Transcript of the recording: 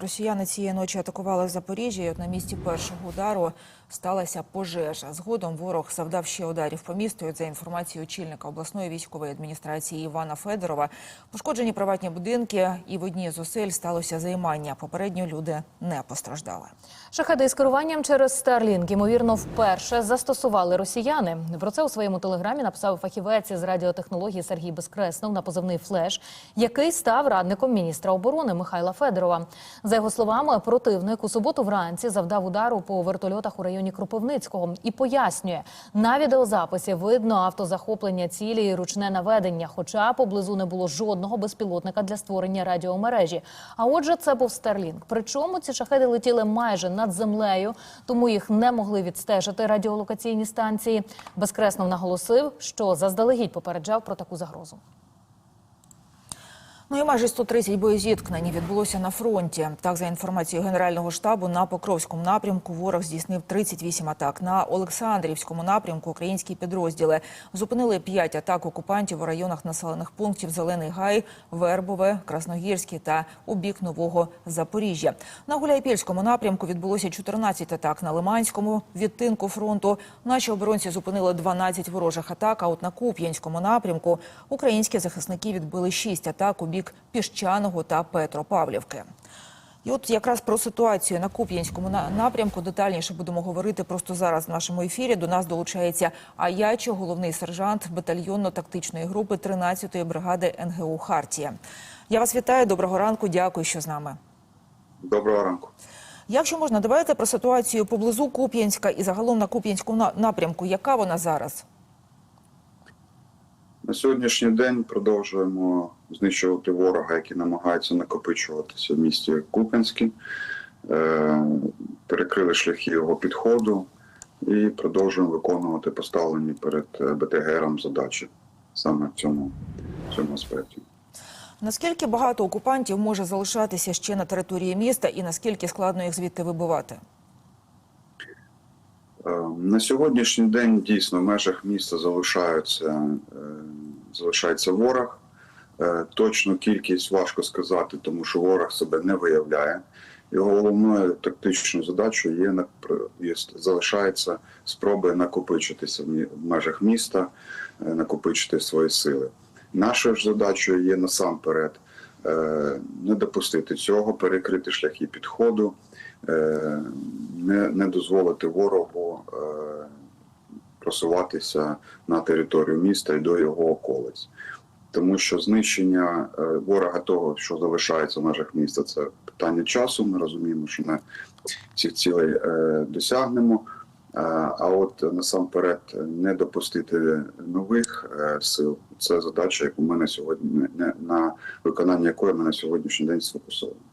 Росіяни цієї ночі атакували Запоріжжя. і От на місці першого удару сталася пожежа. Згодом ворог завдав ще ударів по місту. За інформацією очільника обласної військової адміністрації Івана Федорова, пошкоджені приватні будинки, і в одній з осель сталося займання. Попередньо люди не постраждали. Шахеди з керуванням через Starlink, ймовірно, вперше застосували росіяни. Про це у своєму телеграмі написав фахівець з радіотехнології Сергій Безкреснов на позивний флеш, який став радником міністра оборони Михайла Федорова. За його словами, противник у суботу вранці завдав удару по вертольотах у районі Кропивницького і пояснює, на відеозаписі видно автозахоплення цілі і ручне наведення, хоча поблизу не було жодного безпілотника для створення радіомережі. А отже, це був Starlink. Причому ці шахеди летіли майже над землею, тому їх не могли відстежити радіолокаційні станції. Безкреснов наголосив, що заздалегідь попереджав про таку загрозу. Ну і майже 130 боєзіткнень відбулося на фронті. Так, за інформацією Генерального штабу, на Покровському напрямку ворог здійснив 38 атак. На Олександрівському напрямку українські підрозділи зупинили 5 атак окупантів у районах населених пунктів Зелений Гай, Вербове, Красногірський та у бік Нового Запоріжжя. На Гуляйпільському напрямку відбулося 14 атак. На Лиманському відтинку фронту наші оборонці зупинили 12 ворожих атак. А от на Куп'янському напрямку українські захисники відбили 6 атак у бік Піщаного та Петропавлівки. І от якраз про ситуацію на Куп'янському напрямку детальніше будемо говорити просто зараз в нашому ефірі. До нас долучається Аячо, головний сержант батальйонно-тактичної групи 13-ї бригади НГУ Хартія. Я вас вітаю. Доброго ранку. Дякую, що з нами. Доброго ранку. Якщо можна, давайте про ситуацію поблизу Куп'янська і загалом на Куп'янському на- напрямку. Яка вона зараз? На сьогоднішній день продовжуємо знищувати ворога, який намагається накопичуватися в місті Куп'янське. Перекрили шляхи його підходу і продовжуємо виконувати поставлені перед е, БТГРом задачі саме в цьому, в цьому аспекті. Наскільки багато окупантів може залишатися ще на території міста, і наскільки складно їх звідти вибивати? Е, На сьогоднішній день дійсно в межах міста залишаються, е, залишається ворог. Е, Точну кількість важко сказати, тому що ворог себе не виявляє. Його головною тактичною задачою є є- залишається спроби накопичитися в межах міста, е, накопичити свої сили. Нашою ж задачою є насамперед е, не допустити цього, перекрити шляхи підходу, не, дозволити ворогу просуватися на територію міста і до його околиць. Тому що знищення е, ворога того, що залишається в межах міста, це питання часу. Ми розуміємо, що ми цих цілей е, досягнемо. Е, А от насамперед не допустити нових сил це задача, яку ми на сьогодні на виконання якої ми на сьогоднішній день сфокусовані.